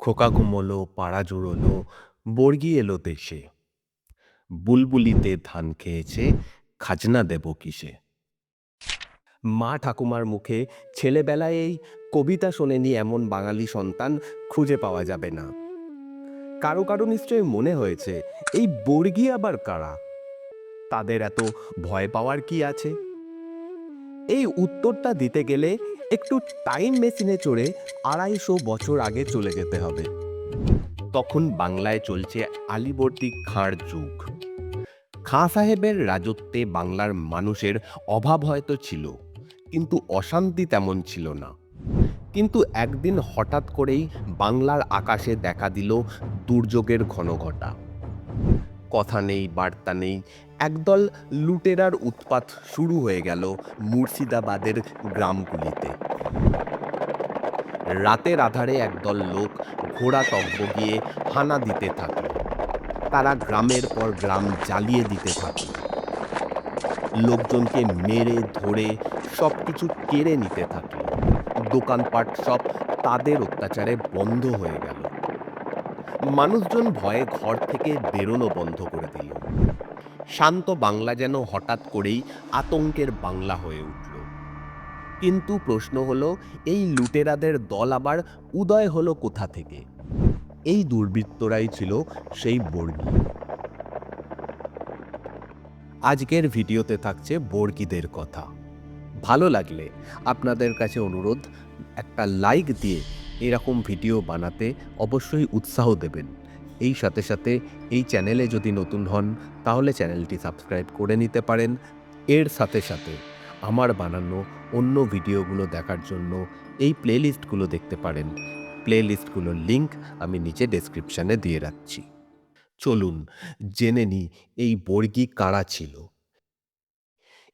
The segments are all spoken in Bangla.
খোকা ঘুমোলো, পাড়া জুড়োলো, বর্গি এলো দেশে। বুলবুলিতে ধান খেয়েছে, খাজনা দেব কিসে? মা ঠাকুমার মুখে, ছেলেবেলায় এই কবিতা শোনেনি এমন বাঙালি সন্তান খুঁজে পাওয়া যাবে না। কারও কারও নিশ্চয়ই মনে হয়েছে, এই বর্গি আবার কারা? তাদের এত ভয় পাওয়ার কি আছে? এই উত্তরটা দিতে গেলে একটু টাইম মেশিনে চড়ে আড়াইশো বছর আগে চলে যেতে হবে। তখন বাংলায় চলছে আলিবর্দী খাঁর যুগ। খাঁ সাহেবের রাজত্বে বাংলার মানুষের অভাব হয়তো ছিল, কিন্তু অশান্তি তেমন ছিল না। কিন্তু একদিন হঠাৎ করেই বাংলার আকাশে দেখা দিল দুর্যোগের ঘনঘটা। কথা নেই, বার্তা নেই একদল লুটেরার উৎপাত শুরু হয়ে গেল মুর্শিদাবাদের গ্রামগুলিতে। রাতের আধারে একদল লোক ঘোড়া টকবগিয়ে হানা দিতে থাকে তারা গ্রামের পর গ্রাম জ্বালিয়ে দিতে থাকে লোকজনকে মেরে, ধরে সব কিছু কেড়ে নিতে থাকে দোকানপাট সব তাদের অত্যাচারে বন্ধ হয়ে গেল। মানুষজন ভয়ে ঘর থেকে বেরোনো বন্ধ করে দিল। শান্ত বাংলা যেন হঠাৎ করেই আতঙ্কের বাংলা হয়ে উঠল। কিন্তু প্রশ্ন হলো, এই লুটেরাদের দল আবার উদয় হলো কোথা থেকে? এই দুর্বৃত্তরাই ছিল সেই বর্গী। আজকের ভিডিওতে থাকছে বর্গীদের কথা। ভালো লাগলে আপনাদের কাছে অনুরোধ, একটা লাইক দিয়ে এরকম ভিডিও বানাতে অবশ্যই উৎসাহ দেবেন। এই সাথে সাথে এই চ্যানেলে যদি নতুন হন, তাহলে চ্যানেলটি সাবস্ক্রাইব করে নিতে পারেন। এর সাথে সাথে আমার বানানো অন্য ভিডিওগুলো দেখার জন্য এই প্লেলিস্টগুলো দেখতে পারেন। প্লেলিস্টগুলোর লিঙ্ক আমি নিচে ডেসক্রিপশানে দিয়ে রাখছি। চলুন জেনে নিই এই বর্গী কারা ছিল।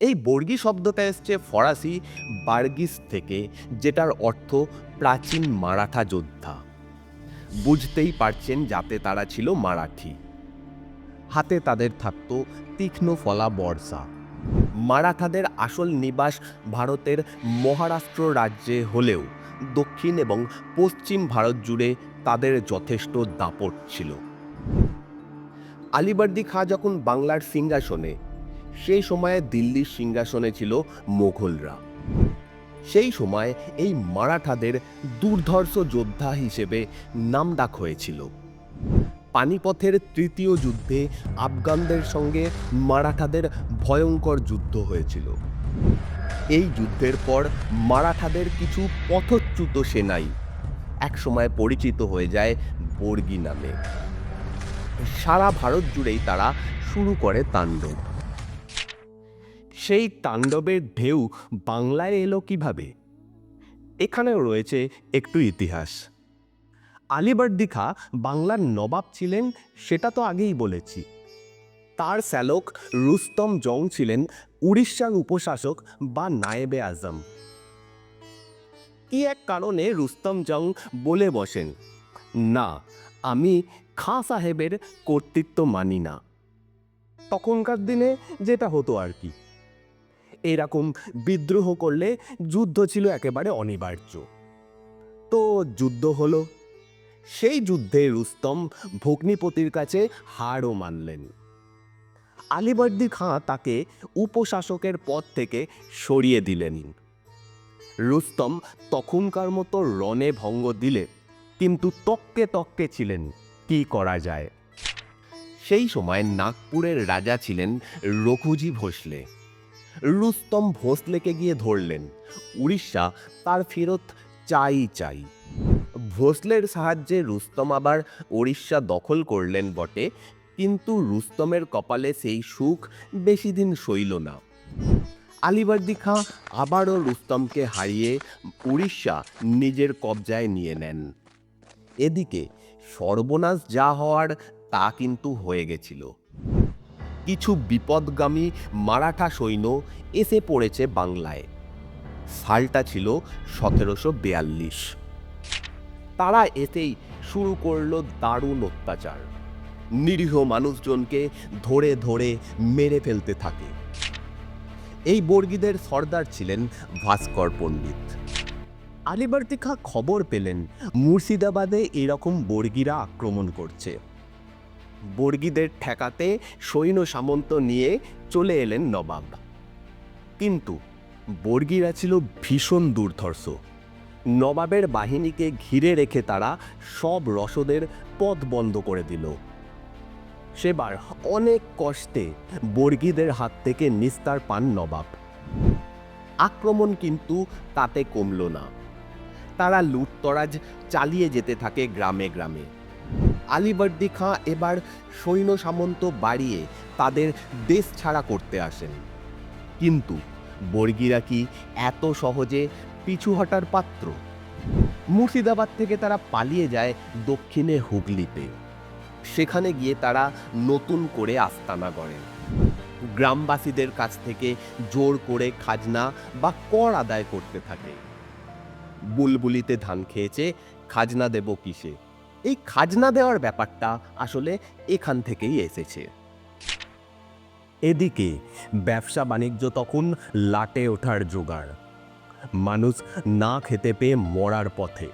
এই বর্গী শব্দটা এসছে ফরাসি বার্গিস থেকে, যেটার অর্থ প্রাচীন মারাঠা যোদ্ধা। বুঝতেই পারছেন যাতে তারা ছিল মারাঠি। হাতে তাদের থাকত তীক্ষ্ণ ফলা বর্ষা। মারাঠাদের আসল নিবাস ভারতের মহারাষ্ট্র রাজ্যে হলেও দক্ষিণ এবং পশ্চিম ভারত জুড়ে তাদের যথেষ্ট দাপট ছিল। আলিবর্দি খাঁ যখন বাংলার সিংহাসনে, সেই সময়ে দিল্লির সিংহাসনে ছিল মোঘলরা। সেই সময় এই মারাঠাদের দুর্ধর্ষ যোদ্ধা হিসেবে নামডাক হয়েছিল। পানিপথের তৃতীয় যুদ্ধে আফগানদের সঙ্গে মারাঠাদের ভয়ঙ্কর যুদ্ধ হয়েছিল। এই যুদ্ধের পর মারাঠাদের কিছু পথচ্যুত সেনাই একসময় পরিচিত হয়ে যায় বর্গী নামে। সারা ভারত জুড়েই তারা শুরু করে তাণ্ডব। সেই তাণ্ডবের ঢেউ বাংলায় এলো কীভাবে? এখানেও রয়েছে একটু ইতিহাস। আলিবর্দি খাঁ বাংলার নবাব ছিলেন, সেটা তো আগেই বলেছি। তার শ্যালক রুস্তম জং ছিলেন উড়িষ্যার উপশাসক বা নায়েবে আজম। কি এক কারণে রুস্তম জং বলে বসেন? না, আমি খাঁ সাহেবের কর্তৃত্ব মানি না। তখনকার দিনে যেটা হতো আর কি। এরকম বিদ্রোহ করলে যুদ্ধ ছিল একেবারে অনিবার্য। তো যুদ্ধ হলো। সেই যুদ্ধে রুস্তম ভগ্নিপতির কাছে হারও মানলেন। আলিবর্দি খাঁ তাকে উপশাসকের পদ থেকে সরিয়ে দিলেন। রুস্তম তখনকার মতো রণে ভঙ্গ দিলে, কিন্তু তককে তককে ছিলেন, কি করা যায়? সেই সময় নাগপুরের রাজা ছিলেন রঘুজি ভোসলে। রুস্তম ভোসলেকে গিয়ে ধরলেন। উড়িষ্যা তার ফেরত চাই চাই। ভোসলের সাহায্যে রুস্তম আবার উড়িষ্যা দখল করলেন বটে, কিন্তু রুস্তমের কপালে সেই সুখ বেশি দিন সইল না। আলিবর্দি খাঁ আবারও রুস্তমকে হারিয়ে উড়িষ্যা নিজের কবজায় নিয়ে নেন। এদিকে সর্বনাশ যা হওয়ার তা কিন্তু হয়ে গেছিল। কিছু বিপদগামী মারাঠা সৈন্য এসে পড়েছে বাংলায়। সালটা ছিল সতেরোশো বিয়াল্লিশ। তারা এতেই শুরু করল দারুণ অত্যাচার। নিরীহ মানুষজনকে ধরে ধরে মেরে ফেলতে থাকে। এই বর্গীদের সর্দার ছিলেন ভাস্কর পণ্ডিত। আলিবর্দি খাঁ খবর পেলেন, মুর্শিদাবাদে এরকম বর্গীরা আক্রমণ করছে। বর্গীদের ঠেকাতে সৈন্য সামন্ত নিয়ে চলে এলেন নবাব। কিন্তু বর্গীরা ছিল ভীষণ দুর্ধর্ষ। নবাবের বাহিনীকে ঘিরে রেখে তারা সব রসদের পথ বন্ধ করে দিল। সেবার অনেক কষ্টে বর্গীদের হাত থেকে নিস্তার পান নবাব। আক্রমণ কিন্তু তাতে কমল না। তারা লুটতরাজ চালিয়ে যেতে থাকে গ্রামে গ্রামে। আলিবর্দি খাঁ এবার সৈন্য সামন্ত বাড়িয়ে তাদের দেশ ছাড়া করতে আসেন। কিন্তু বর্গীরা কি এত সহজে পিছু হটার পাত্র? মুর্শিদাবাদ থেকে তারা পালিয়ে যায় দক্ষিণে হুগলিতে। সেখানে গিয়ে তারা নতুন করে আস্তানা গড়েন গ্রামবাসীদের কাছ থেকে জোর করে খাজনা বা কর আদায় করতে থাকে। বুলবুলিতে ধান খেয়েছে, খাজনা দেব কিসে? এই খাজনা দেওয়ার ব্যাপারটা আসলে এখান থেকেই এসেছে। এদিকে ব্যবসা বাণিজ্য তখন লাটে ওঠার জোগাড়। মানুষ না খেতে পেয়ে মরার পথে।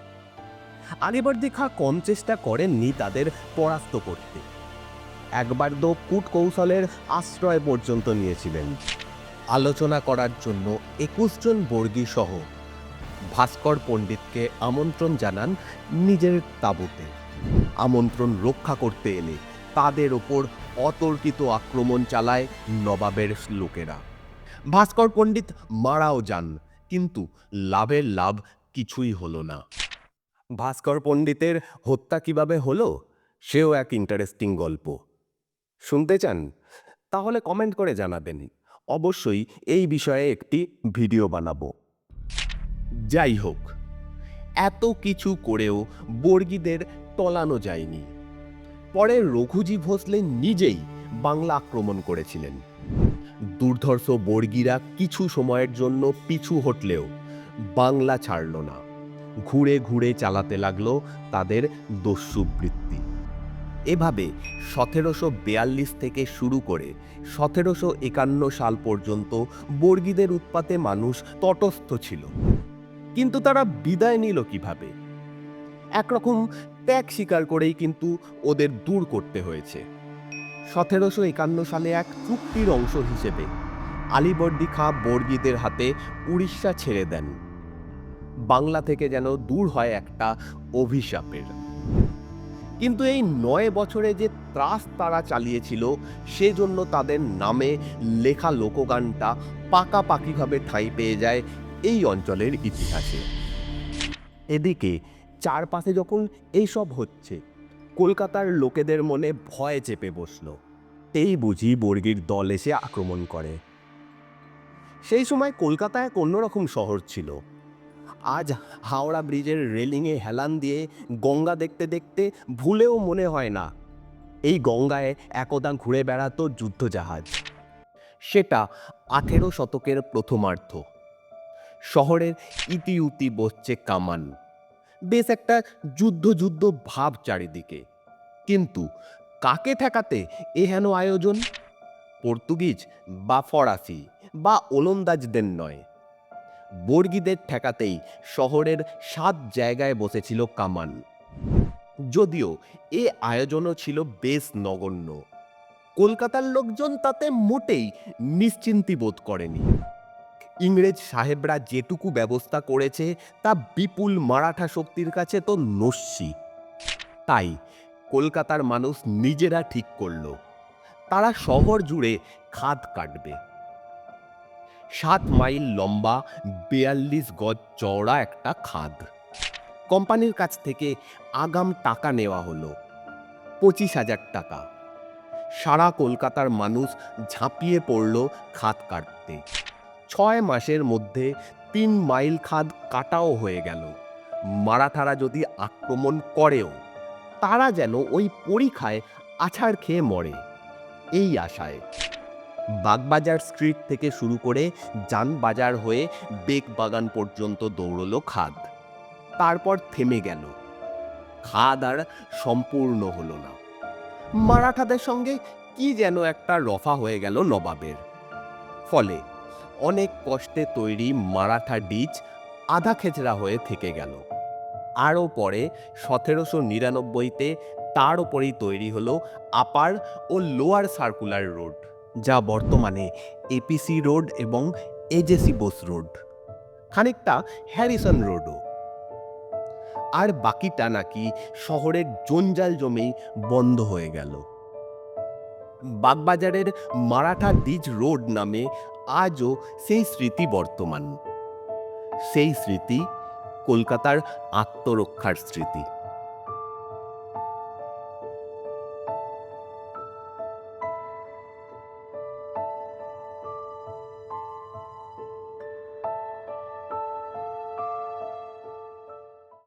আলিবর্দি খাঁ কম চেষ্টা করেননি তাদের পরাস্ত করতে। একবার তো কূট কৌশলের আশ্রয় পর্যন্ত নিয়েছিলেন। আলোচনা করার জন্য একুশ জন বর্গী সহ ভাস্কর পণ্ডিতকে আমন্ত্রণ জানান নিজের তাঁবুতে। আমন্ত্রণ রক্ষা করতে এলে তাদের ওপর অতর্কিত আক্রমণ চালায় নবাবের লোকেরা। ভাস্কর পণ্ডিত মারাও যান, কিন্তু লাভের লাভ কিছুই হলো না। ভাস্কর পণ্ডিতের হত্যা কীভাবে হলো, সেও এক ইন্টারেস্টিং গল্প। শুনতে চান? তাহলে কমেন্ট করে জানাবেন। অবশ্যই এই বিষয়ে একটি ভিডিও বানাবো। যাই হোক, এত কিছু করেও বর্গীদের টলানো যায়নি। পরে রঘুজি ভোসলে নিজেই বাংলা আক্রমণ করেছিলেন। দুর্ধর্ষ বর্গীরা কিছু সময়ের জন্য পিছু হটলেও বাংলা ছাড়ল না। ঘুরে ঘুরে চালাতে লাগল তাদের দস্যুবৃত্তি। এভাবে সতেরোশো বেয়াল্লিশ থেকে শুরু করে সতেরোশো একান্ন সাল পর্যন্ত বর্গীদের উৎপাতে মানুষ তটস্থ ছিল। কিন্তু তারা বিদায় নিল কীভাবে? একরকম ত্যাগ স্বীকার করেই কিন্তু ওদের দূর করতে হয়েছে। সতেরোশো একান্ন সালে এক চুক্তির অংশ হিসেবে আলিবর্দি খাঁ বর্গীদের হাতে উড়িষ্যা ছেড়ে দেন। বাংলা থেকে যেন দূর হয় একটা অভিশাপের। কিন্তু এই নয় বছরে যে ত্রাস তারা চালিয়েছিল, সেজন্য তাদের নামে লেখা লোকগানটা পাকাপাকিভাবে ঠাঁই পেয়ে যায় এই অঞ্চলের ইতিহাসে। এদিকে চারপাশে যখন এইসব হচ্ছে, কলকাতার লোকেদের মনে ভয় চেপে বসল। এই বুঝি বর্গীর দল এসে আক্রমণ করে। সেই সময় কলকাতা এক অন্যরকম শহর ছিল। আজ হাওড়া ব্রিজের রেলিংয়ে হেলান দিয়ে গঙ্গা দেখতে দেখতে ভুলেও মনে হয় না। এই গঙ্গায় একদা ঘুরে বেড়াতো যুদ্ধজাহাজ। সেটা আঠেরো শতকের প্রথমার্ধ। শহরের ইতিউতি বসছে কামান। বেশ একটা যুদ্ধ যুদ্ধ ভাব চারিদিকে। কিন্তু কাকে ঠেকাতে এ হেন আয়োজন? পর্তুগিজ বা ফরাসি বা ওলন্দাজদের নয়। বর্গীদের ঠেকাতেই শহরের সাত জায়গায় বসেছিল কামান। যদিও এ আয়োজনও ছিল বেশ নগণ্য। কলকাতার লোকজন তাতে মোটেই নিশ্চিন্তি বোধ করেনি। ইংরেজ সাহেবরা যেটুকু ব্যবস্থা করেছে, তা বিপুল মারাঠা শক্তির কাছে তো নস্যি। তাই কলকাতার মানুষ নিজেরা ঠিক করল। তারা শহর জুড়ে খাদ কাটবে। সাত মাইল লম্বা, বেয়াল্লিশ গজ চওড়া একটা খাদ। কোম্পানির কাছ থেকে আগাম টাকা নেওয়া হলো, পঁচিশ হাজার টাকা। সারা কলকাতার মানুষ ঝাঁপিয়ে পড়ল খাদ কাটতে। ছয় মাসের মধ্যে তিন মাইল খাদ কাটাও হয়ে গেল। মারাঠারা যদি আক্রমণ করেও, তারা যেন ওই পরীক্ষায় আছাড় খেয়ে মরে। এই আশায়। বাগবাজার স্ট্রিট থেকে শুরু করে যানবাজার হয়ে বেগবাগান পর্যন্ত দৌড়লো খাদ। তারপর থেমে গেল। খাদ আর সম্পূর্ণ হলো না। মারাঠাদের সঙ্গে কি যেন একটা রফা হয়ে গেল নবাবের। ফলে অনেক কষ্টে তৈরি মারাঠা ডিচ আধা খেচড়া হয়ে থেকে গেল। আরও পরে, সতেরোশো নিরানব্বইতে তার ওপরেই তৈরি হলো আপার ও লোয়ার সার্কুলার রোড, যা বর্তমানে এপিসি রোড এবং এজেসি বোস রোড। খানিকটা হ্যারিসন রোডও। আর বাকিটা নাকি শহরের জঞ্জাল জমেই বন্ধ হয়ে গেল। বাগবাজারের মারাঠা ডিজ রোড নামে আজও সেই স্মৃতি বর্তমান। সেই স্মৃতি কলকাতার আত্মরক্ষার স্মৃতি।